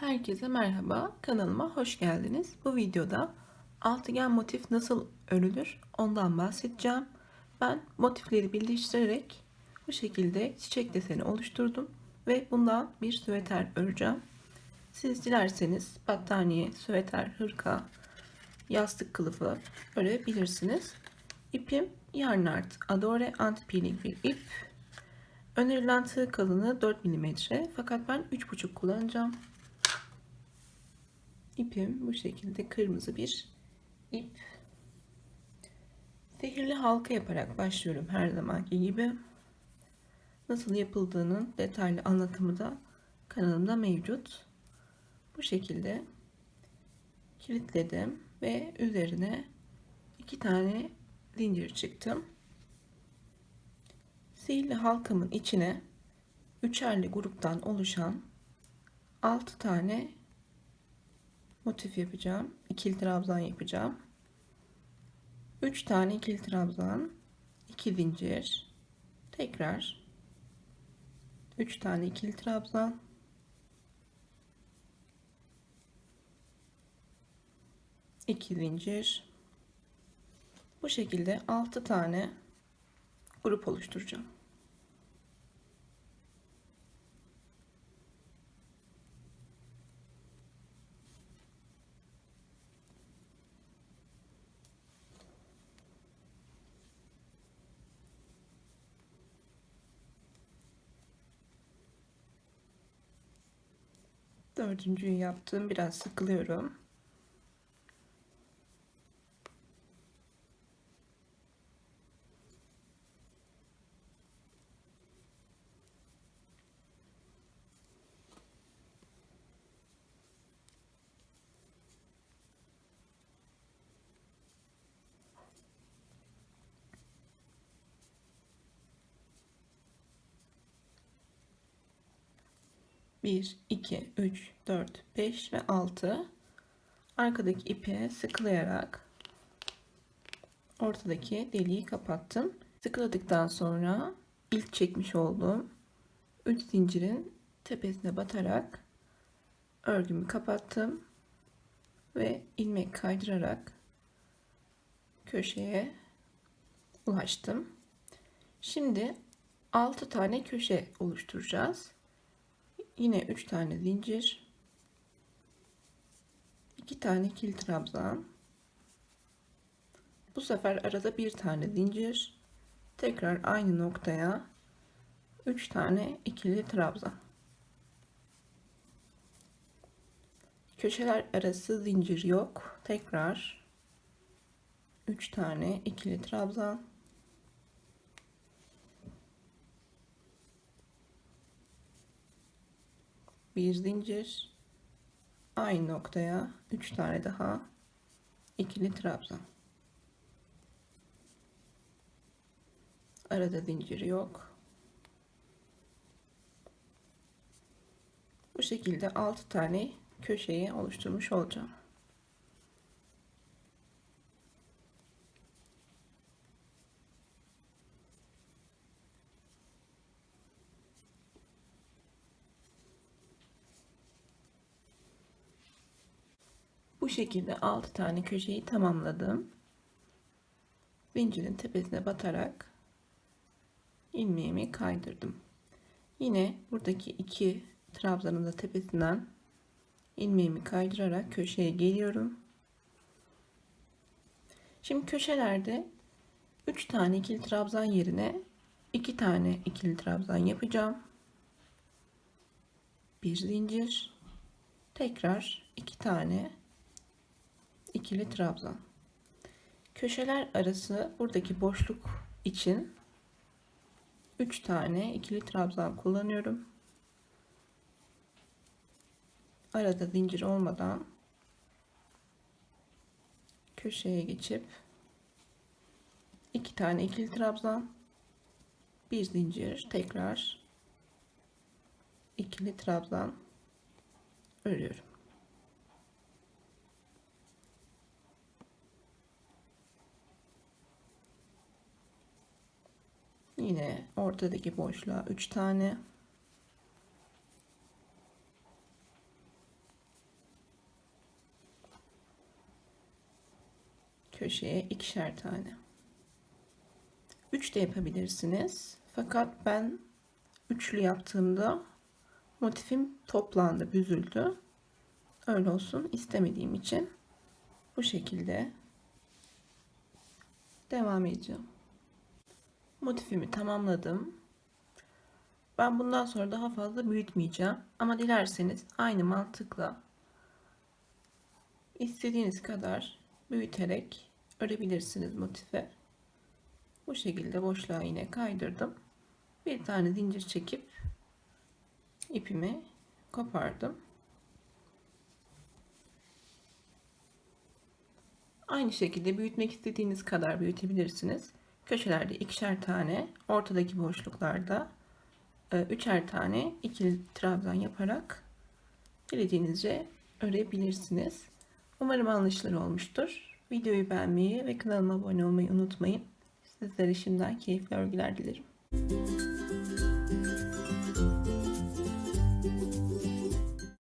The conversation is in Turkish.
Herkese merhaba, kanalıma hoş geldiniz. Bu videoda altıgen motif nasıl örülür ondan bahsedeceğim. Ben motifleri birleştirerek bu şekilde çiçek deseni oluşturdum ve bundan bir süveter öreceğim. Siz dilerseniz battaniye, süveter, hırka, yastık kılıfı örebilirsiniz. İpim Yarn Art Adore Anti Peeling bir ip. Önerilen tığ kalınlığı 4 mm fakat ben 3,5 kullanacağım. İpim bu şekilde kırmızı bir ip. Sihirli halka yaparak başlıyorum her zamanki gibi. Nasıl yapıldığının detaylı anlatımı da kanalımda mevcut. Bu şekilde kilitledim ve üzerine iki tane zincir çıktım. Sihirli halkamın içine üçerli gruptan oluşan 6 tane motif yapacağım. İkili trabzan yapacağım. 3 tane ikili trabzan, 2 zincir, tekrar 3 tane ikili trabzan, iki zincir. Bu şekilde 6 tane grup oluşturacağım. Dördüncüyü yaptım. Biraz sıkılıyorum. Bir, iki, üç, dört, beş ve altı. Arkadaki ipe sıkılayarak ortadaki deliği kapattım. Sıkıladıktan sonra ilk çekmiş olduğum 3 zincirin tepesine batarak örgümü kapattım ve ilmek kaydırarak köşeye ulaştım. Şimdi 6 tane köşe oluşturacağız. Yine 3 tane zincir. 2 tane ikili trabzan. Bu sefer arada bir tane zincir. Tekrar aynı noktaya 3 tane ikili trabzan. Köşeler arası zincir yok. Tekrar 3 tane ikili trabzan. Bir zincir. Aynı noktaya 3 tane daha ikili trabzan. Arada zincir yok. Bu şekilde 6 tane köşeyi oluşturmuş olacağım. Bu şekilde 6 tane köşeyi tamamladım. Zincirin tepesine batarak ilmeğimi kaydırdım. Yine buradaki iki trabzanın da tepesinden ilmeğimi kaydırarak köşeye geliyorum. Şimdi köşelerde 3 tane ikili trabzan yerine 2 tane ikili trabzan yapacağım. Bir zincir, tekrar 2 tane ikili trabzan. Köşeler arası buradaki boşluk için 3 tane ikili trabzan kullanıyorum. Arada zincir olmadan köşeye geçip 2 tane ikili trabzan, bir zincir, tekrar ikili trabzan örüyorum. Yine ortadaki boşluğa 3 tane. Köşeye ikişer tane. 3 de yapabilirsiniz. Fakat ben üçlü yaptığımda motifim toplandı, büzüldü. Öyle olsun istemediğim için bu şekilde devam ediyorum. Motifimi tamamladım. Ben bundan sonra daha fazla büyütmeyeceğim. Ama dilerseniz aynı mantıkla istediğiniz kadar büyüterek örebilirsiniz motife. Bu şekilde boşluğa yine kaydırdım. Bir tane zincir çekip ipimi kopardım. Aynı şekilde büyütmek istediğiniz kadar büyütebilirsiniz. Köşelerde ikişer tane, ortadaki boşluklarda e, üçer tane ikili trabzan yaparak dilediğinizce örebilirsiniz. Umarım anlaşılır olmuştur. Videoyu beğenmeyi ve kanalıma abone olmayı unutmayın. Sizlere şimdiden keyifli örgüler dilerim.